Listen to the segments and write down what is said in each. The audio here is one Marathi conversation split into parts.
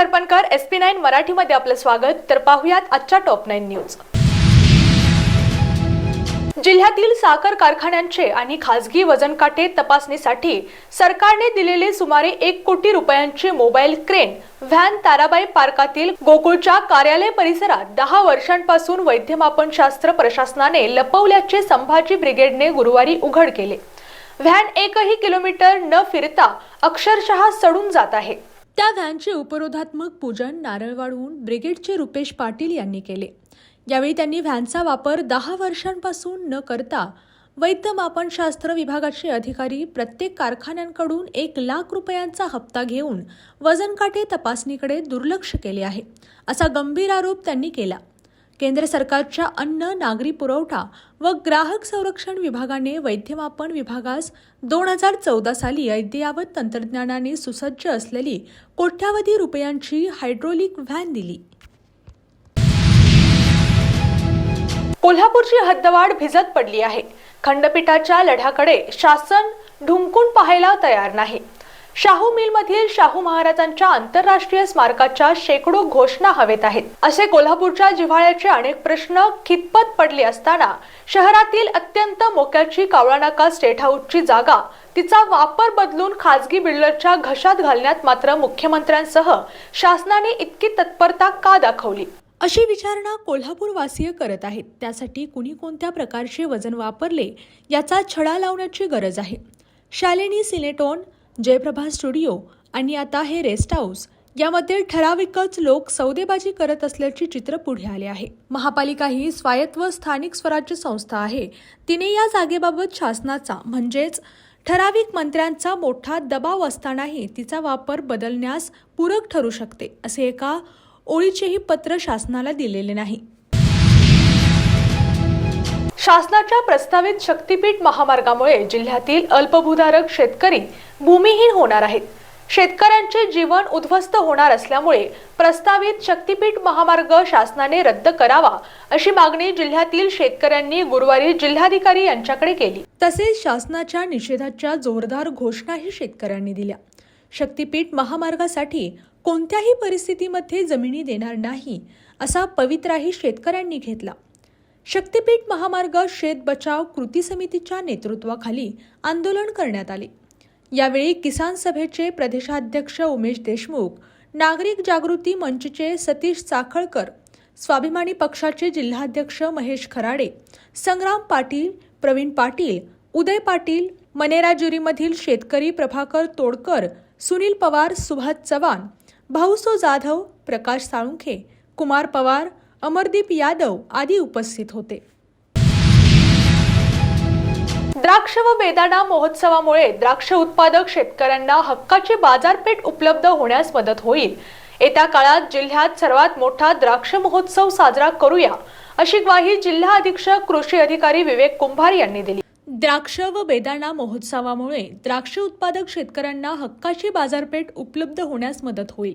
नमस्कार एस पी नाईन मराठीमध्ये आपलं स्वागत. तर पाहुयात आजच्या टॉप नाईन न्यूज. जिल्ह्यातील साखर कारखान्यांचे आणि खासगी वजन काटे तपासणीसाठी सरकारने दिलेले सुमारे एक कोटी रुपयांचे मोबाईल क्रेन व्हॅन ताराबाई पार्कातील गोकुळच्या कार्यालय परिसरात दहा वर्षांपासून वैद्यमापनशास्त्र प्रशासनाने लपवल्याचे संभाजी ब्रिगेडने गुरुवारी उघड केले. व्हॅन एकही किलोमीटर न फिरता अक्षरशः सडून जात आहे. त्या व्हॅनचे उपरोधात्मक पूजन नारळ वाढवून ब्रिगेडचे रुपेश पाटील यांनी केले. यावेळी त्यांनी व्हॅनचा वापर दहा वर्षांपासून न करता वैद्य मापनशास्त्र विभागाचे अधिकारी प्रत्येक कारखान्यांकडून एक लाख रुपयांचा हप्ता घेऊन वजनकाटे तपासणीकडे दुर्लक्ष केले आहे असा गंभीर आरोप त्यांनी केला. केंद्र सरकारच्या अन्न नागरी पुरवठा व ग्राहक संरक्षण विभागाने वैद्यमापन विभागास दोन हजार चौदा साली अद्ययावत तंत्रज्ञानाने सुसज्ज असलेली कोट्यावधी रुपयांची हायड्रोलिक व्हॅन दिली. कोल्हापूरची हद्दवाढ भिजत पडली आहे. खंडपीठाच्या लढ्याकडे शासन ढुंकून पाहायला तयार नाही. शाहू मिलमधील शाहू महाराजांच्या आंतरराष्ट्रीय स्मारकाच्या शेकडो घोषणा हवेत आहेत. असे कोल्हापूरच्या जिव्हाळ्याचे अनेक प्रश्न खितपत पडले असताना शहरातील अत्यंत मोक्याची कावळानाका स्टेट हाऊसची जागा तिचा वापर बदलून खाजगी बिल्डरच्या घशात घालण्यात मात्र मुख्यमंत्र्यांसह शासनाने इतकी तत्परता का दाखवली? अशी विचारणा कोल्हापूरवासीय करत आहेत. त्यासाठी कुणी कोणत्या प्रकारचे वजन वापरले याचा छडा लावण्याची गरज आहे. शालिनी सिनेटोन जयप्रभा स्टुडिओ आणि आता हे रेस्ट हाऊस यामध्ये ठराविकच लोक सौदेबाजी करत असल्याचे चित्र पुढे आले आहे. महापालिका ही स्वायत्त व स्थानिक स्वराज्य संस्था आहे. तिने या जागेबाबत शासनाचा म्हणजेच ठराविक मंत्र्यांचा मोठा दबाव असतानाही तिचा वापर बदलण्यास पूरक ठरू शकते असे एका ओळीचेही पत्र शासनाला दिलेले नाही. शासनाच्या प्रस्तावित शक्तीपीठ महामार्गामुळे जिल्ह्यातील अल्पभूधारक शेतकरी भूमिहीन होणार आहेत. शेतकऱ्यांचे जीवन उद्ध्वस्त होणार असल्यामुळे प्रस्तावित शक्तीपीठ महामार्ग शासनाने रद्द करावा अशी मागणी जिल्ह्यातील शेतकऱ्यांनी गुरुवारी जिल्हाधिकारी यांच्याकडे केली. तसेच शासनाच्या निषेधाच्या जोरदार घोषणाही शेतकऱ्यांनी दिल्या. शक्तीपीठ महामार्गासाठी कोणत्याही परिस्थितीमध्ये जमिनी देणार नाही असा पवित्राही शेतकऱ्यांनी घेतला. शक्तीपीठ महामार्ग शेत बचाव कृती समितीच्या नेतृत्वाखाली आंदोलन करण्यात आले. यावेळी किसान सभेचे प्रदेशाध्यक्ष उमेश देशमुख नागरिक जागृती मंचचे सतीश चाखळकर स्वाभिमानी पक्षाचे जिल्हाध्यक्ष महेश खराडे संग्राम पाटील प्रवीण पाटील उदय पाटील मनेराजुरीमधील शेतकरी प्रभाकर तोडकर सुनील पवार सुभाष चव्हाण भाऊसो जाधव प्रकाश साळुंखे कुमार पवार अमरदीप यादव आदी उपस्थित होते. द्राक्ष व बेदाणा महोत्सवामुळे द्राक्ष उत्पादक शेतकऱ्यांना हक्काची बाजारपेठ उपलब्ध होण्यास मदत होईल. येत्या काळात जिल्ह्यात सर्वात मोठा द्राक्ष महोत्सव साजरा करूया अशी ग्वाही जिल्हा अधीक्षक कृषी अधिकारी विवेक कुंभार यांनी दिली. द्राक्ष व बेदाणा महोत्सवामुळे द्राक्ष उत्पादक शेतकऱ्यांना हक्काची बाजारपेठ उपलब्ध होण्यास मदत होईल.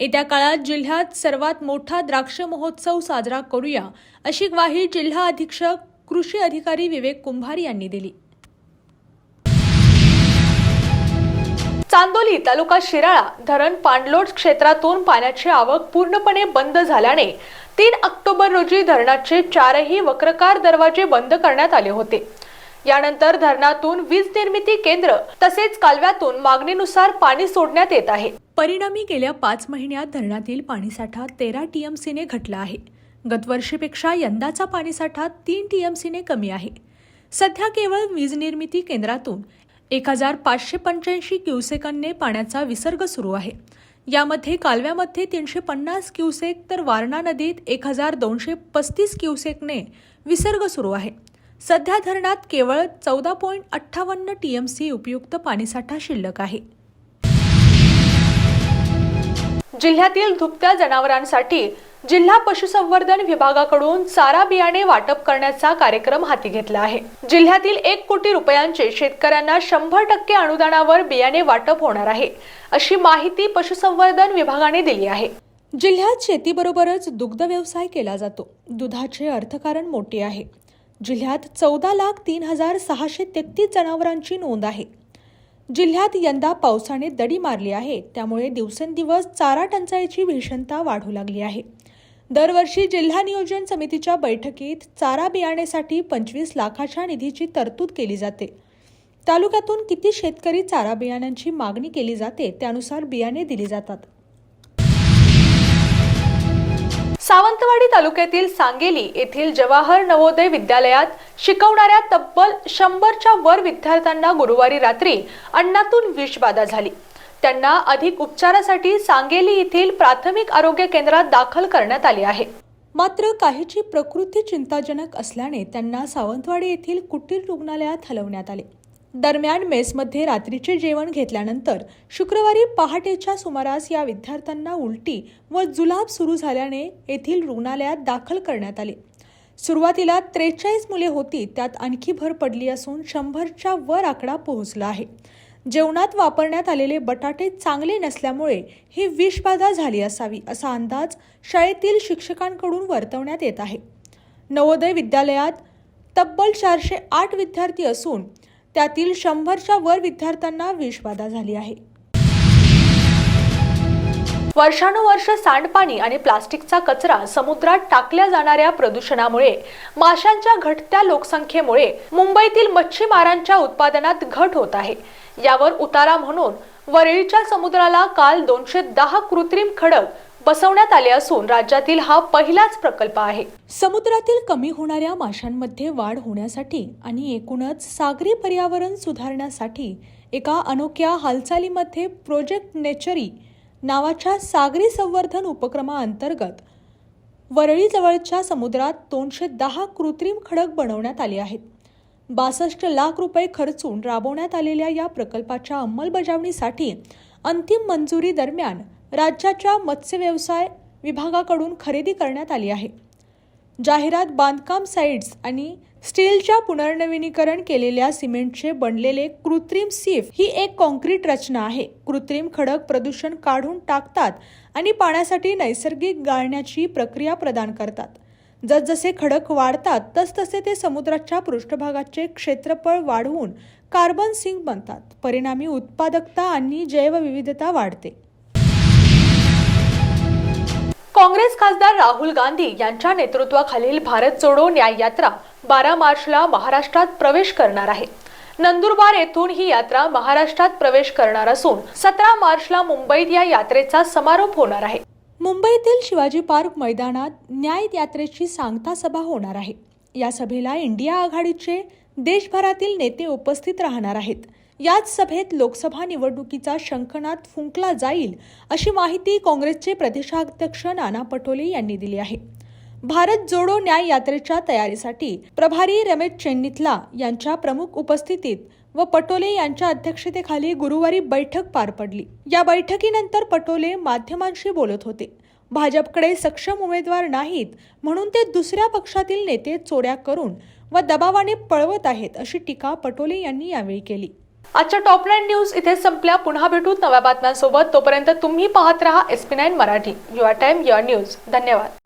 येत्या काळात जिल्ह्यात सर्वात मोठा द्राक्ष महोत्सव साजरा करूया अशी ग्वाही जिल्हा अधीक्षक कृषी अधिकारी विवेक कुंभार यांनी दिली. चांदोली तालुका शिराळा धरण पाणलोट क्षेत्रातून पाण्याची आवक पूर्णपणे बंद झाल्याने तीन ऑक्टोबर रोजी धरणाचे चारही वक्रकार दरवाजे बंद करण्यात आले होते. यानंतर धरणातून वीज निर्मिती केंद्र तसेच कालव्यातून मागणीनुसार पाणी सोडण्यात येत आहे. परिणामी गेल्या पाच महिन्यात धरणातील पाणीसाठा तेरा टीएमसीने घटला आहे. गतवर्षीपेक्षा यंदाचा पाणीसाठा तीन टीएमसीने कमी आहे. सध्या केवळ वीज निर्मिती केंद्रातून एक हजार पाचशे पंच्याऐंशी क्युसेकांनी पाण्याचा विसर्ग सुरू आहे. यामध्ये कालव्यामध्ये तीनशे पन्नास क्युसेक तर वारणा नदीत एक हजार दोनशे पस्तीस क्युसेकने विसर्ग सुरू आहे. सध्या धरणात केवळ चौदा पॉईंट अठ्ठावन्न टीएमसी उपयुक्त पाणीसाठा शिल्लक आहे. जिल्ह्यातील धुपत्या जनावरांसाठी जिल्हा पशुसंवर्धन विभागाकडून चारा बियाणे वाटप करण्याचा कार्यक्रम हाती घेतला आहे. जिल्ह्यातील एक कोटी रुपयांचे शेतकऱ्यांना शंभर टक्के अनुदानावर बियाणे वाटप होणार आहे अशी माहिती पशुसंवर्धन विभागाने दिली आहे. जिल्ह्यात शेतीबरोबरच दुग्ध व्यवसाय केला जातो. दुधाचे अर्थकारण मोठे आहे. जिल्ह्यात चौदा लाख तीन हजार सहाशे तेहतीस जनावरांची नोंद आहे. जिल्ह्यात यंदा पावसाने दडी मारली आहे. त्यामुळे दिवसेंदिवस चारा टंचाईची भीषणता वाढू लागली आहे. दरवर्षी जिल्हा नियोजन समितीच्या बैठकीत चारा बियाण्यासाठी पंचवीस लाखाच्या निधीची तरतूद केली जाते. तालुक्यातून किती शेतकरी चारा बियाण्यांची मागणी केली जाते त्यानुसार बियाणे दिली जातात. सावंतवाडी तालुक्यातील सांगेली येथील जवाहर नवोदय विद्यालयात शिकवणाऱ्या तब्बल शंभरच्या वर विद्यार्थ्यांना गुरुवारी रात्री अन्नातून विषबाधा झाली. त्यांना अधिक उपचारासाठी सांगेली येथील प्राथमिक आरोग्य केंद्रात दाखल करण्यात आले आहे. मात्र काहीची प्रकृती चिंताजनक असल्याने त्यांना सावंतवाडी येथील कुटीर रुग्णालयात हलवण्यात आले. दरम्यान मेसमध्ये रात्रीचे जेवण घेतल्यानंतर शुक्रवारी पहाटेच्या सुमारास या विद्यार्थ्यांना उलटी व जुलाब सुरू झाल्याने येथील रुग्णालयात दाखल करण्यात आले. सुरुवातीला त्रेचाळीस मुले होती त्यात आणखी भर पडली असून शंभरच्या वर आकडा पोहोचला आहे. जेवणात वापरण्यात आलेले बटाटे चांगले नसल्यामुळे ही विषबाधा झाली असावी असा अंदाज शाळेतील शिक्षकांकडून वर्तवण्यात येत आहे. नवोदय विद्यालयात तब्बल चारशे आठ विद्यार्थी असून त्यातील शंभरच्या वर विद्यार्थ्यांना विषबाधा झाली आहे. वर्षानुवर्ष सांडपाणी आणि प्लास्टिकचा कचरा समुद्रात टाकल्या जाणाऱ्या प्रदूषणामुळे माशांच्या घटत्या लोकसंख्येमुळे मुंबईतील मच्छीमारांच्या उत्पादनात घट होत आहे. यावर उतारा म्हणून वरळीच्या समुद्राला काल दोनशे दहा कृत्रिम खडक बसवण्यात आले असून राज्यातील हा पहिलाच प्रकल्प आहे. समुद्रातील कमी होणाऱ्या माशांमध्ये वाढ होण्यासाठी आणि एकूणच सागरी पर्यावरण सुधारण्यासाठी एका अनोख्या हालचालीमध्ये प्रोजेक्ट नेचरी नावाच्या सागरी संवर्धन उपक्रमाअंतर्गत वरळीजवळच्या समुद्रात दोनशे दहा कृत्रिम खडक बनवण्यात आले आहेत. बासष्ट लाख रुपये खर्चून राबवण्यात आलेल्या या प्रकल्पाच्या अंमलबजावणीसाठी अंतिम मंजुरी दरम्यान राज्याच्या मत्स्य व्यवसाय विभागाकडून खरेदी करण्यात आली आहे. जाहिरात बांधकाम साईट्स आणि स्टीलच्या पुनर्नवीनीकरण केलेल्या सिमेंटचे बनलेले कृत्रिम सीफ ही एक कॉन्क्रीट रचना आहे. कृत्रिम खडक प्रदूषण काढून टाकतात आणि पाण्यासाठी नैसर्गिक गाळण्याची प्रक्रिया प्रदान करतात. जसजसे खडक वाढतात तसतसे ते समुद्राच्या पृष्ठभागाचे क्षेत्रफळ वाढवून कार्बन सिंक बनतात. परिणामी उत्पादकता आणि जैवविविधता वाढते. काँग्रेस खासदार राहुल गांधी यांच्या नेतृत्वाखालील भारत जोडो न्याय यात्रा बारा मार्चला महाराष्ट्रात प्रवेश करणार आहे. नंदुरबार येथून ही यात्रा महाराष्ट्रात प्रवेश करणार असून सतरा मार्चला मुंबईत या यात्रेचा समारोप होणार आहे. मुंबईतील शिवाजी पार्क मैदानात न्याय यात्रेची सांगता सभा होणार आहे. या सभेला इंडिया आघाडीचे देशभरातील नेते उपस्थित राहणार आहेत. याच सभेत लोकसभा निवडणुकीचा शंखनाद फुंकला जाईल अशी माहिती काँग्रेसचे प्रदेशाध्यक्ष नाना पटोले यांनी दिली आहे. भारत जोडो न्याय यात्रेच्या तयारीसाठी प्रभारी रमेश चेन्निथला यांच्या प्रमुख उपस्थितीत व पटोले यांच्या अध्यक्षतेखाली गुरुवारी बैठक पार पडली. या बैठकीनंतर पटोले माध्यमांशी बोलत होते. भाजपकडे सक्षम उमेदवार नाहीत म्हणून ते दुसऱ्या पक्षातील नेते चोऱ्या करून व दबावाने पळवत आहेत अशी टीका पटोले यांनी यावेळी केली. आजच्या टॉप नाईन न्यूज इथे संपल्या. पुन्हा भेटू नव्या बातम्यांसोबत. तोपर्यंत तुम्ही पाहत रहा S P nine Marathi. Your time your news धन्यवाद.